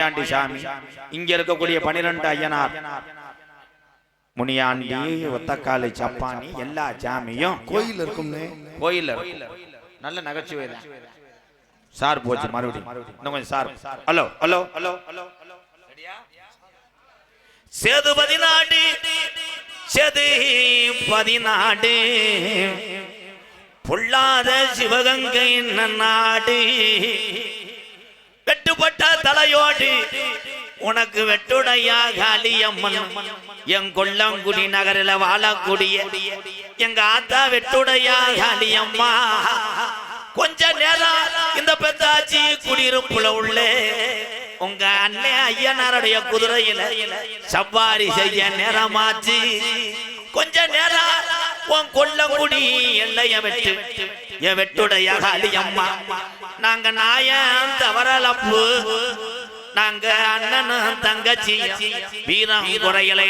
முனியாண்டி சாமி. இங்க இருக்கக்கூடிய பனிரெண்டு ஐயனார். முனியாண்டி ஒத்தக்காலி சப்பானி எல்லா சாமியும் கோயில் இருக்கும். நல்ல நகைச்சுவை சார் போச்சு மறுபடியும். இன்னும் கொஞ்சம் sir. Hello hello hello hello Sethu பதினாடு Sethu பதினாடு பொல்லாத சிவகங்கை நாடு பட்டா தலையோடு உனக்கு வெட்டுடையா காளியம்மன். என் கொல்லங்குடி நகரில் வாழக்கூடிய எங்க ஆத்தா வெட்டுடையா காளியம்மா. கொஞ்ச நேரம் இந்த பெத்தாச்சி குடியிருப்புல உள்ளே உங்க அண்ணன் ஐயனாருடைய குதிரையில சவாரி செய்ய நேரமாச்சு. கொஞ்ச நேரம் உன் கொல்லங்குடி எல்லைய வெட்டு. என் வெட்டுடைய காளியம்மா நாங்க நாயன் தவறலப்பு. நாங்க அண்ணனும் தங்கச்சி. வீரம் குறையல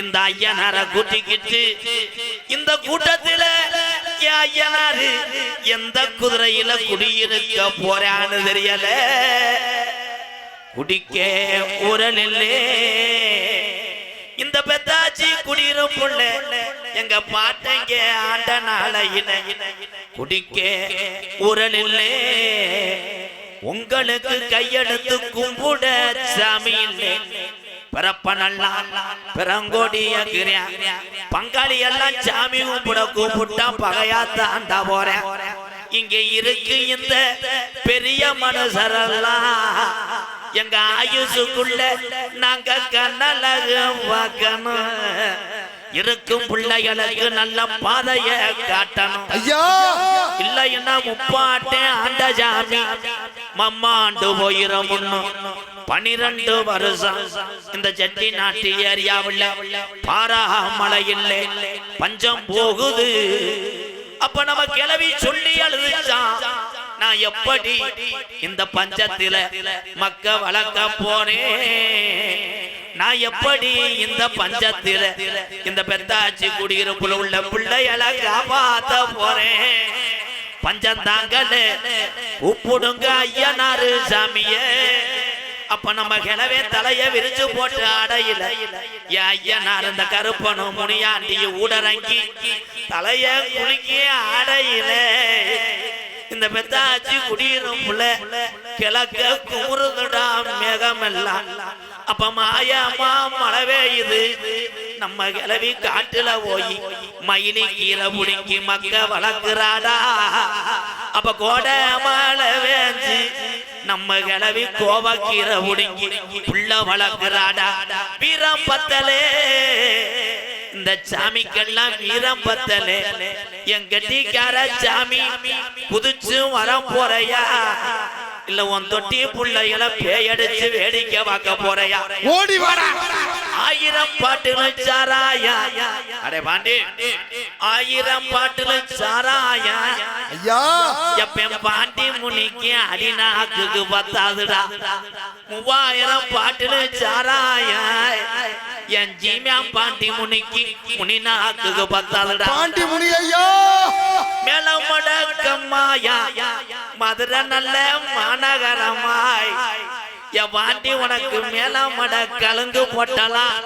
இந்த ஐயனார கூட்டிக்கிட்டு இந்த கூட்டத்தில ஐயனாரு எந்த குதிரையில குடியிருக்க போறான்னு தெரியல. குடிக்க உரலில்லே இல்லே குடியிருப்புள்ள எங்க பாட்டங்க ஆண்ட நாளையில குடிக்க உரலில்லே உங்களுக்கு கையெழுத்து கும்பிட சாமி பிறப்ப நல்லா பிறங்கோடிய பங்காளி எல்லாம் சாமி கும்பிட கூப்பிட்டா பகையா தாண்டா போறேன். இங்க இருக்கு இந்த பெரிய மனசரெல்லாம் எங்க ஆயுசுக்குள்ள நாங்க கண்ணலக பார்க்கணும் இருக்கும் பிள்ளைகளுக்கு நல்ல பாதைய காட்டணும். ஐயா! இல்லைன்னா முப்பாட்டே ஆண்ட ஜாமி. மம்மாண்டு போயிரும் பனிரெண்டு வருஷம் இந்த செட்டி நாட்டு ஏரியாவில் பாராமலை இல்லை பஞ்சம் போகுது. அப்ப நம்ம கிளவி சொல்லி அழுதுச்சான் நான் எப்படி இந்த பஞ்சத்தில மக்க வளர்க்க போனேன் நான் எப்படி இந்த பஞ்சத்தில இந்த பெத்தாச்சி குடியிருப்புல உள்ள பிள்ளைகளை காப்பாத்த போறேன் பஞ்சந்தாங்கல உப்புடுங்க ஐயனாரு சாமிய. அப்ப நம்ம கிளவே தலைய விரிச்சு போட்டு அடையில ஐயனார் இந்த கருப்பனும் முனியாண்டிய ஊடரங்கி தலைய குலுக்கி அடையில இந்த மெத்தாச்சி குடியிரும் புள்ள கிழக்க குமுறுதுடா மேகமெல்லாம். அப்ப மாயமா மழை பெய்யுது நம்ம கிளவி காட்டுல போய் மயிலி கீரை புடிக்கி மக்க வளர்க்கிறாடா. அப்ப கோடை மழை வேஞ்சு நம்ம கிளவி கோவக்கீரை புடிக்கி புள்ள வளர்க்கிறாடா. வீரம் பத்தலே. இந்த சாமிக்கெல்லாம் வீரம் பத்தலே. என் கட்டிக்கார சாமி குதிச்சு வர போறையா? இல்ல உன் தொட்டி புள்ளைகளை பேயடிச்சு வேடிக்கை பார்க்க போறையா? ஓடி வாடா. ஆயிரம் பாட்டுல சாராயா. அடே பாண்டி ஆயிரம் பாட்டுல சாராயா. ஐயா. எப்பன் பாண்டி முனிக்கு அடிநாக்குக்கு பத்தாதுடா. மூவாயிரம் பாட்டுல சாராயா. என் ஜீமியா பாண்டி முனிக்கு முனிநாக்குக்கு பத்தாதுடா. பாண்டி முனி ஐயா. மேலமடக்கம்மாயா மதுரை நல்ல மாநகரமாய். என் பாண்டி உனக்கு மேலமட கலுங்கு போட்டலாம்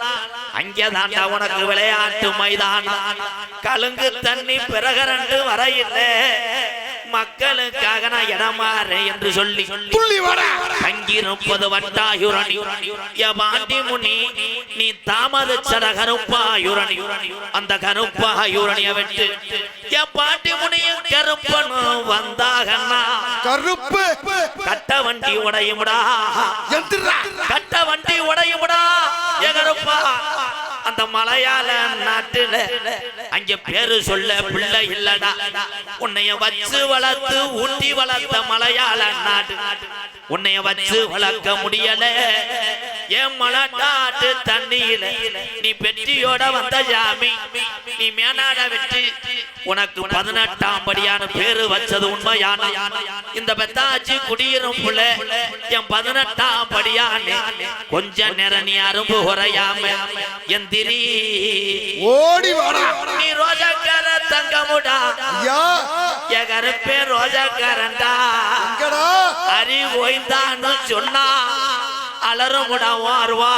அங்கேதாண்டா உனக்கு விளையாட்டு மைதானம். கலுங்கு தண்ணி பிறகரண்டு வரையில்லை. மக்களுக்காக நான் இடமாறேன் என்று சொல்லி வாடா தங்கியிருப்பது வட்டாயுரணி பாண்டி முனி நீ தாமதிச்சட கருப்பாயுரணி அந்த கருப்பாயுரணிய விட்டு. என் பாண்டி முனியும் கருப்பனும் வந்தாகன்னா கருப்பு. கட்ட வண்டி உடையுமுடா. கட்ட வண்டி உடையுமுடா. ஏ கருப்பா. அந்த மலையாள நாட்டுல அங்க பேரு சொல்ல பிள்ளை இல்லடா. உன்னைய வச்சு வளர்த்து ஊட்டி வளர்த்த மலையாள நாட்டு உன்னைய வச்சு வளர்க்க முடியல. ஏன் மலட்டாட்டு தண்ணியில நீ பெட்டியோட வந்த ஜாமி? நீ மேனாட வெற்றி உனக்கு பதினெட்டாம் படியான பேரு வச்சது உண்மையான? இந்த பெத்தாச்சி குடியிரும் புள்ள என் பதினெட்டாம் படியான. கொஞ்ச நேரம் நீ அரும்பு உரையாம என் திரி. ஓடி நீ ரோஜாக்கார தங்கமுடா. எகருப்பே ரோஜாக்காரன்டா. அறி ஓய்ந்தான்னு சொன்னா அலரும் அலறுமுடா வாருவா.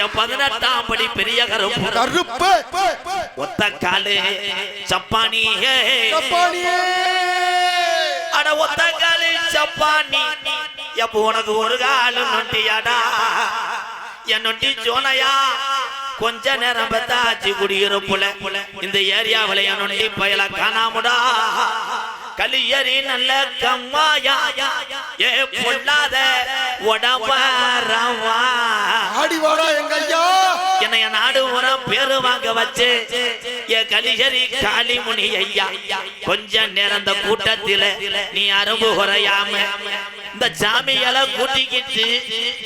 என் பதினெட்டாம் படி பெரிய கருப்பு. கருப்பு. ஒத்த காலு சப்பானியே. சப்பானியே. அட ஒத்த காலு சப்பானி. எப்போ உனக்கு ஒரு காலு நொண்டியாடா? என் நொண்டி சோனையா? கொஞ்ச நேரம் பார்த்தா ஆச்சு குடியிருப்புல. இந்த ஏரியாவில என் நொண்டி பயல காணாமுடா. கலியரி நல்ல கம்மாயா. ஏ பொல்லாத உடம்பார உன்னைய நாடு உரம் பேரு வாங்க வச்சு. ஏ கலிஹரி காளிமுனி ஐயா கொஞ்ச நேரம் அந்த கூட்டத்தில நீ அரும்பு குறையாம இந்த சாமியால கூட்டிக்கிட்டு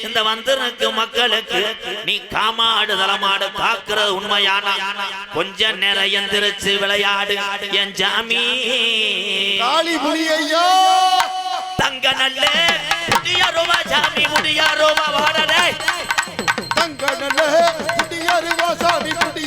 இந்த வந்தனுக்கு மக்களுக்கு நீ காமாடு தலமாடு காக்குறது உண்மையான? கொஞ்ச நேரம் எந்திரிச்சு விளையாடு என் ஜாமி தங்க நல்ல புதிய ரூபா ஜாமி புதிய தங்க நல்ல हरिवासा विकृत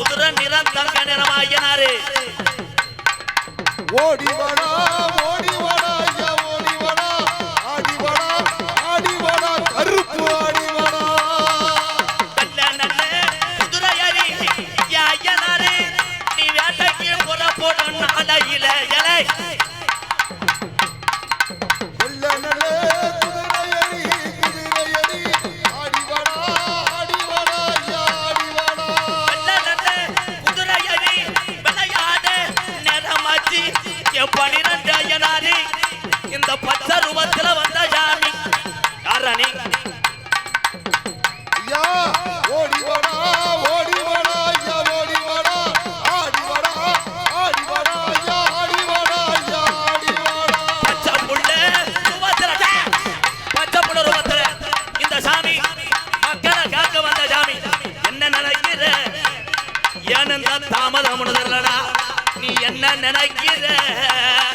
உதிர நிறம் தங்க நிறமாயினாரு. ஓடி வாடா ஓடி வாடா ஐயா ஓடி வாடா. ஆடி வாடா ஆடி வாடா கருப்பு ஆடி வாடா. நல்ல நல்ல ஐயா ஐயனாரு. நீ வேட்டைக்கு புற போடும் நாளையில இலை என்ன நினைக்கிறேன்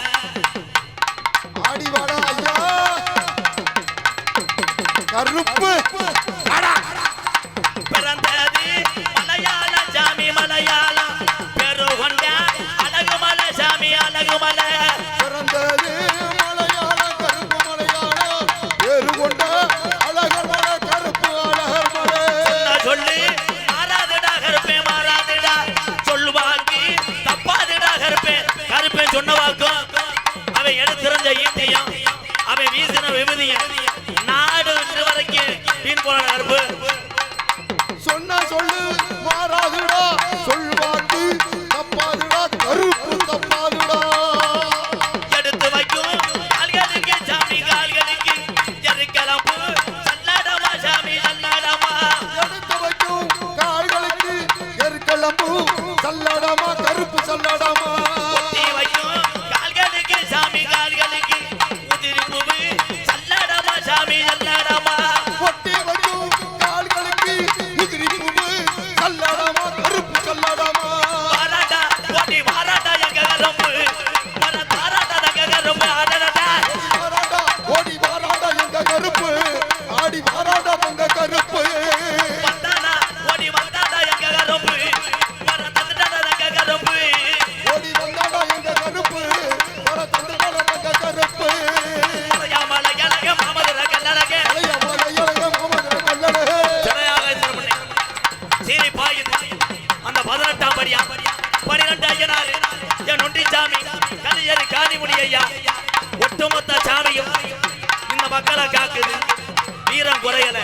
குறையல.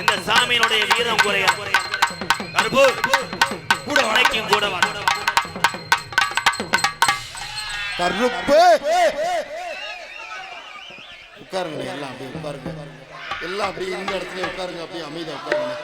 இந்த சாமியினுடைய வீரம் குறையல. கருப்பு கூட வணக்கம் கூட கருப்பு. உட்காருங்க எல்லாம் அப்படியே உட்காருங்க. எல்லாம் அப்படியே இந்த இடத்துல உட்காருங்க அப்படியே அமைதியா உட்காருங்க.